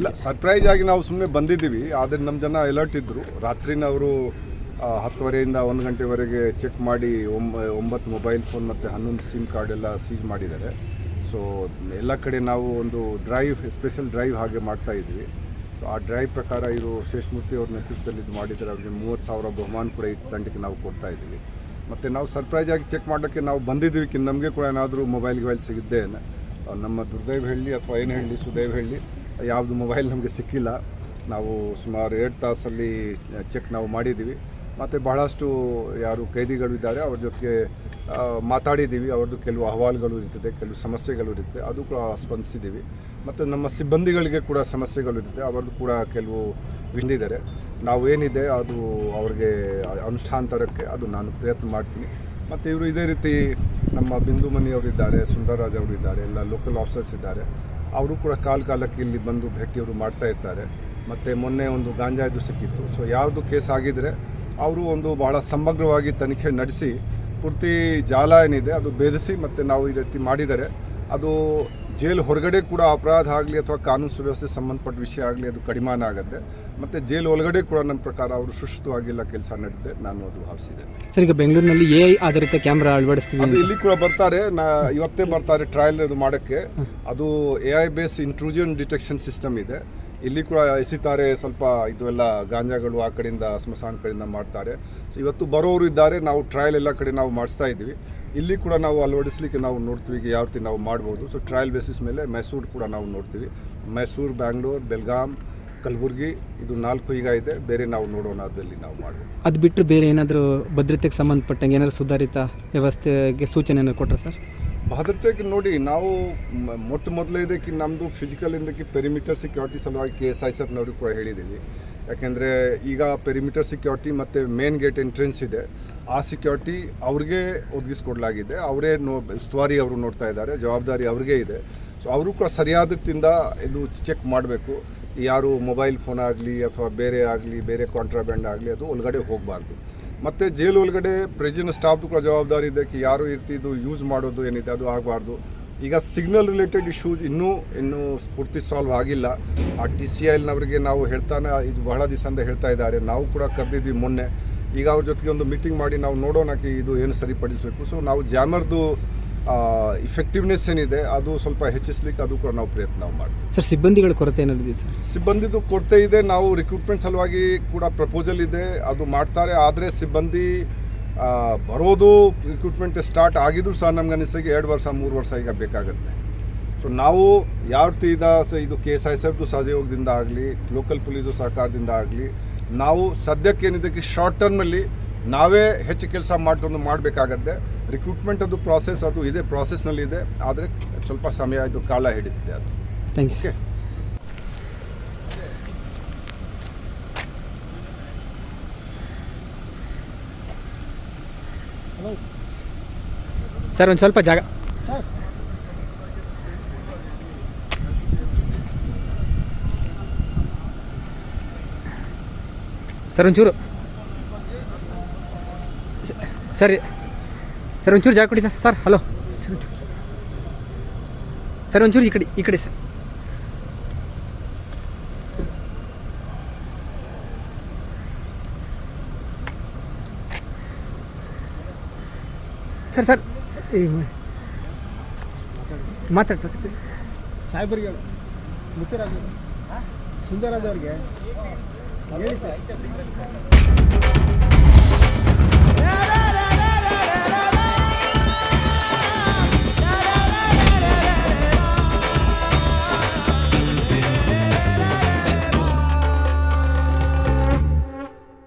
ಇಲ್ಲ ಸರ್ಪ್ರೈಸ್ ಆಗಿ ನಾವು ಸುಮ್ಮನೆ ಬಂದಿದ್ದೀವಿ ಆದರೆ ನಮ್ಮ ಜನ ಅಲರ್ಟ್ ಇದ್ದರು ರಾತ್ರಿನ ಅವರು ಹತ್ತುವರೆಯಿಂದ ಒಂದು ಗಂಟೆವರೆಗೆ ಚೆಕ್ ಮಾಡಿ ಒಂಬ ಒಂಬತ್ತು ಮೊಬೈಲ್ ಫೋನ್ ಮತ್ತು ಹನ್ನೊಂದು ಸಿಮ್ ಕಾರ್ಡ್ ಎಲ್ಲ ಸೀಸ್ ಮಾಡಿದ್ದಾರೆ. ಸೊ ಎಲ್ಲ ಕಡೆ ನಾವು ಒಂದು ಡ್ರೈವ್ ಸ್ಪೆಷಲ್ ಡ್ರೈವ್ ಹಾಗೆ ಮಾಡ್ತಾ ಇದ್ವಿ. ಸೊ ಆ ಡ್ರೈವ್ ಪ್ರಕಾರ ಇವರು ಶೇಷಮೂರ್ತಿ ಅವ್ರ ನೇತೃತ್ವದಲ್ಲಿ ಇದು ಮಾಡಿದ್ದಾರೆ. ಅವ್ರಿಗೆ ಮೂವತ್ತು ಸಾವಿರ ಬಹುಮಾನ ಕೂಡ ಈ ತಂಡಕ್ಕೆ ನಾವು ಕೊಡ್ತಾ ಇದ್ದೀವಿ. ಮತ್ತು ನಾವು ಸರ್ಪ್ರೈಸ್ ಆಗಿ ಚೆಕ್ ಮಾಡೋಕ್ಕೆ ನಾವು ಬಂದಿದ್ದೀವಿ. ಕಿ ನಮಗೆ ಕೂಡ ಏನಾದರೂ ಮೊಬೈಲ್ ಗಿಬೈಲ್ ಸಿಗುತ್ತೆ ನಮ್ಮ ದುರ್ದೈವ್ ಹೇಳಿ ಅಥವಾ ಏನು ಹೇಳಿ ಸುದೈವ ಹೇಳಿ ಯಾವುದು ಮೊಬೈಲ್ ನಮಗೆ ಸಿಕ್ಕಿಲ್ಲ. ನಾವು ಸುಮಾರು ಎರಡು ತಾಸಲ್ಲಿ ಚೆಕ್ ನಾವು ಮಾಡಿದ್ದೀವಿ. ಮತ್ತು ಬಹಳಷ್ಟು ಯಾರು ಕೈದಿಗಳು ಇದ್ದಾರೆ, ಅವ್ರ ಜೊತೆಗೆ ಮಾತಾಡಿದ್ದೀವಿ. ಅವ್ರದ್ದು ಕೆಲವು ಅಹವಾಲುಗಳು ಇರ್ತದೆ, ಕೆಲವು ಸಮಸ್ಯೆಗಳು ಇರುತ್ತೆ ಅದು ಕೂಡ ಸ್ಪಂದಿಸಿದ್ದೀವಿ. ಮತ್ತು ನಮ್ಮ ಸಿಬ್ಬಂದಿಗಳಿಗೆ ಕೂಡ ಸಮಸ್ಯೆಗಳು ಇರುತ್ತೆ ಅವ್ರದ್ದು ಕೂಡ ಕೆಲವು ಬಿಂದಿದ್ದಾರೆ ನಾವು ಏನಿದೆ, ಅದು ಅವ್ರಿಗೆ ಅನುಷ್ಠಾನ ತರೋಕ್ಕೆ ಅದು ನಾನು ಪ್ರಯತ್ನ ಮಾಡ್ತೀನಿ. ಮತ್ತು ಇವರು ಇದೇ ರೀತಿ ನಮ್ಮ ಬಿಂದು ಮನಿಯವರಿದ್ದಾರೆ, ಸುಂದರರಾಜ್ ಅವರು ಇದ್ದಾರೆ ಎಲ್ಲ ಲೋಕಲ್ ಆಫೀಸರ್ಸ್ ಇದ್ದಾರೆ. ಅವರು ಕೂಡ ಕಾಲ ಕಾಲಕ್ಕೆ ಇಲ್ಲಿ ಬಂದು ಭೇಟಿಯವರು ಮಾಡ್ತಾ ಇರ್ತಾರೆ ಮತ್ತು ಮೊನ್ನೆ ಒಂದು ಗಾಂಜಾಯ್ದು ಸಿಕ್ಕಿತ್ತು. ಸೊ ಯಾವುದು ಕೇಸ್ ಆಗಿದ್ದರೆ ಅವರು ಒಂದು ಬಹಳ ಸಮಗ್ರವಾಗಿ ತನಿಖೆ ನಡೆಸಿ, ಪೂರ್ತಿ ಜಾಲ ಏನಿದೆ ಅದು ಭೇದಿಸಿ ಮತ್ತು ನಾವು ಈ ರೀತಿ ಮಾಡಿದರೆ ಅದು ಜೈಲು ಹೊರಗಡೆ ಕೂಡ ಅಪರಾಧ ಆಗಲಿ ಅಥವಾ ಕಾನೂನು ಸುವ್ಯವಸ್ಥೆ ಸಂಬಂಧಪಟ್ಟ ವಿಷಯ ಆಗಲಿ ಅದು ಕಡಿಮಾನ ಆಗುತ್ತೆ. ಮತ್ತು ಜೈಲು ಒಳಗಡೆ ಕೂಡ ನನ್ನ ಪ್ರಕಾರ ಅವರು ಸುಷ್ಟವಾಗಿಲ್ಲ ಕೆಲಸ ನಡೆದಿದೆ. ನಾನು ಅದು ಭಾವಿಸಿದೆ. ಸರ್ ಈಗ ಬೆಂಗಳೂರಿನಲ್ಲಿ ಎ ಐ ಆಧಾರಿತ ಕ್ಯಾಮ್ರಾ ಅಳವಡಿಸ್ತೀವಿ ಅದು ಇಲ್ಲಿ ಕೂಡ ಬರ್ತಾರೆ. ನಾ ಇವತ್ತೇ ಬರ್ತಾರೆ ಟ್ರಯಲ್ ಇದು ಮಾಡೋಕ್ಕೆ. ಅದು A I base intrusion detection system ಇದೆ. ಇಲ್ಲಿ ಕೂಡ ಎಸಿತಾರೆ ಸ್ವಲ್ಪ ಇದು ಎಲ್ಲ ಗಾಂಜಾಗಳು ಆ ಕಡೆಯಿಂದ ಸ್ಮಶಾನ ಕಡೆಯಿಂದ ಮಾಡ್ತಾರೆ. ಸೊ ಇವತ್ತು ಬರೋರು ಇದ್ದಾರೆ. ನಾವು ಟ್ರಯಲ್ ಎಲ್ಲ ಕಡೆ ನಾವು ಮಾಡಿಸ್ತಾ ಇದ್ದೀವಿ. ಇಲ್ಲಿ ಕೂಡ ನಾವು ಅಳವಡಿಸ್ಲಿಕ್ಕೆ ನಾವು ನೋಡ್ತೀವಿ ಈಗ ಯಾವ ರೀತಿ ನಾವು ಮಾಡ್ಬೋದು. ಸೊ ಟ್ರಯಲ್ ಬೇಸಿಸ್ ಮೇಲೆ ಮೈಸೂರು ಕೂಡ ನಾವು ನೋಡ್ತೀವಿ. ಮೈಸೂರು ಬ್ಯಾಂಗ್ಳೂರು ಬೆಲ್ಗಾಮ್ ಕಲಬುರಗಿ ಇದು ನಾಲ್ಕು ಈಗ ಇದೆ. ಬೇರೆ ನಾವು ನೋಡೋಣ ಅದರಲ್ಲಿ ನಾವು ಮಾಡ್ಬೋದು. ಅದು ಬಿಟ್ಟು ಬೇರೆ ಏನಾದರೂ ಭದ್ರತೆಗೆ ಸಂಬಂಧಪಟ್ಟಂಗೆ ಏನಾದರೂ ಸುಧಾರಿತ ವ್ಯವಸ್ಥೆಗೆ ಸೂಚನೆ ಏನಾದ್ರು ಕೊಟ್ಟರೆ ಸರ್? ಭದ್ರತೆಗೆ ನೋಡಿ ನಾವು ಮೊಟ್ಟ ಮೊದಲೇ ಇದಕ್ಕೆ ನಮ್ಮದು ಫಿಸಿಕಲ್ ಇಂದಕ್ಕೆ ಪೆರಿಮೀಟರ್ ಸೆಕ್ಯೂರಿಟಿ ಸಲುವಾಗಿ ಕೆ ಎಸ್ ಐ ಸರ್ನವ್ರಿಗೆ ಕೂಡ ಹೇಳಿದ್ದೀವಿ. ಯಾಕೆಂದರೆ ಈಗ ಪೆರಿಮೀಟರ್ ಸೆಕ್ಯೂರಿಟಿ ಮತ್ತು ಮೇನ್ ಗೇಟ್ ಎಂಟ್ರೆನ್ಸ್ ಇದೆ. ಆ ಸೆಕ್ಯೂರಿಟಿ ಅವ್ರಿಗೆ ಒದಗಿಸ್ಕೊಡ್ಲಾಗಿದೆ. ಅವರೇ ನೋ, ಉಸ್ತುವಾರಿ ಅವರು ನೋಡ್ತಾ ಇದ್ದಾರೆ, ಜವಾಬ್ದಾರಿ ಅವ್ರಿಗೆ ಇದೆ. ಸೊ ಅವರು ಕೂಡ ಸರಿಯಾದ ರೀತಿಯಿಂದ ಇದು ಚೆಕ್ ಮಾಡಬೇಕು. ಯಾರು ಮೊಬೈಲ್ ಫೋನ್ ಆಗಲಿ ಅಥವಾ ಬೇರೆ ಆಗಲಿ, ಬೇರೆ ಕಾಂಟ್ರಾಬ್ಯಾಂಡ್ ಆಗಲಿ, ಅದು ಒಳಗಡೆ ಹೋಗಬಾರ್ದು. ಮತ್ತು ಜೈಲು ಒಳಗಡೆ ಪ್ರೆಜಿನ ಸ್ಟಾಫ್ದು ಕೂಡ ಜವಾಬ್ದಾರಿ ಇದೆ ಕಿ ಯಾರು ಇರ್ತಿದ್ದು ಯೂಸ್ ಮಾಡೋದು, ಏನಿದೆ ಅದು ಆಗಬಾರ್ದು. ಈಗ ಸಿಗ್ನಲ್ ರಿಲೇಟೆಡ್ ಇಶ್ಯೂಸ್ ಇನ್ನೂ ಇನ್ನೂ ಪೂರ್ತಿ ಸಾಲ್ವ್ ಆಗಿಲ್ಲ. ಆ ಟಿ ಸಿ ಎಲ್ನವರಿಗೆ ನಾವು ಹೇಳ್ತಾನೆ, ಇದು ಬಹಳ ದಿವಸದಿಂದ ಹೇಳ್ತಾ ಇದ್ದಾರೆ. ನಾವು ಕೂಡ ಕರೆದಿದ್ವಿ ಮೊನ್ನೆ. ಈಗ ಅವ್ರ ಜೊತೆಗೆ ಒಂದು ಮೀಟಿಂಗ್ ಮಾಡಿ ನಾವು ನೋಡೋಣ ಕಿ ಇದು ಏನು ಸರಿಪಡಿಸಬೇಕು. ಸೊ ನಾವು ಜಾಮರ್ದು ಇಫೆಕ್ಟಿವ್ನೆಸ್ ಏನಿದೆ ಅದು ಸ್ವಲ್ಪ ಹೆಚ್ಚಿಸ್ಲಿಕ್ಕೆ ಅದು ಕೂಡ ನಾವು ಪ್ರಯತ್ನ ಮಾಡ್ತೀವಿ. ಸರ್ ಸಿಬ್ಬಂದಿಗಳ ಕೊರತೆ ಏನಿದೆ ಸರ್? ಸಿಬ್ಬಂದಿದು ಕೊರತೆ ಇದೆ ನಾವು ರಿಕ್ರೂಟ್ಮೆಂಟ್ ಸಲುವಾಗಿ ಕೂಡ ಪ್ರಪೋಸಲ್ ಇದೆ ಅದು ಮಾಡ್ತಾರೆ. ಆದರೆ ಸಿಬ್ಬಂದಿ ಬರೋದು ರಿಕ್ರೂಟ್ಮೆಂಟ್ ಸ್ಟಾರ್ಟ್ ಆಗಿದ್ರು ಸಹ ನಮ್ಗೆ ಅನಿಸಿಕೆ ಎರಡು ವರ್ಷ ಮೂರು ವರ್ಷ ಈಗ ಬೇಕಾಗುತ್ತೆ. ಸೊ ನಾವು ಯಾವ ರೀತಿ ಇದ ಸೊ ಇದು ಕೆ ಎಸ್ ಐ ಎಫ್ದು ಸಹಯೋಗದಿಂದ ಆಗಲಿ ಲೋಕಲ್ ಪೊಲೀಸು ಸಹಕಾರದಿಂದ ಆಗಲಿ ನಾವು ಸದ್ಯಕ್ಕೆ ಏನಿದ್ದಕ್ಕೆ ಶಾರ್ಟ್ ಟರ್ಮಲ್ಲಿ ನಾವೇ ಹೆಚ್ಚು ಕೆಲಸ ಮಾಡಿಕೊಂಡು ಮಾಡಬೇಕಾಗತ್ತೆ. ರಿಕ್ರೂಟ್ಮೆಂಟ್ ಅದು ಪ್ರಾಸೆಸ್ ಅದು ಇದೆ ಪ್ರಾಸೆಸ್ನಲ್ಲಿ ಇದೆ. ಆದರೆ ಸ್ವಲ್ಪ ಸಮಯ ಇದು ಕಾಲ ಹಿಡಿದಿದೆ ಅದು. ಥ್ಯಾಂಕ್ ಯು ಸರ್ ಸರ್ ಒಂದು ಸ್ವಲ್ಪ ಜಾಗ. ಸರ್, ಒಂಚೂರು. ಸರಿ. ಸರ್, ಒಂಚೂರು ಜಾಗ ಕೊಡಿ ಸರ್. Sir, hello. ಸರ್, ಒಂಚೂರು. ಸರ್, ಒಂಚೂರು ಈ ಕಡೆ ಈ ಕಡೆ ಸರ್. ಸರ್ ಸರ್ ಮಾತಾಡ್ಬೇಕಾಗ್ತದೆ ಸಾಹೇಬರಿಗೆ ಮುತ್ತರಾಜ್ ಸುಂದರರಾಜ್ ಅವ್ರಿಗೆ. Thank you.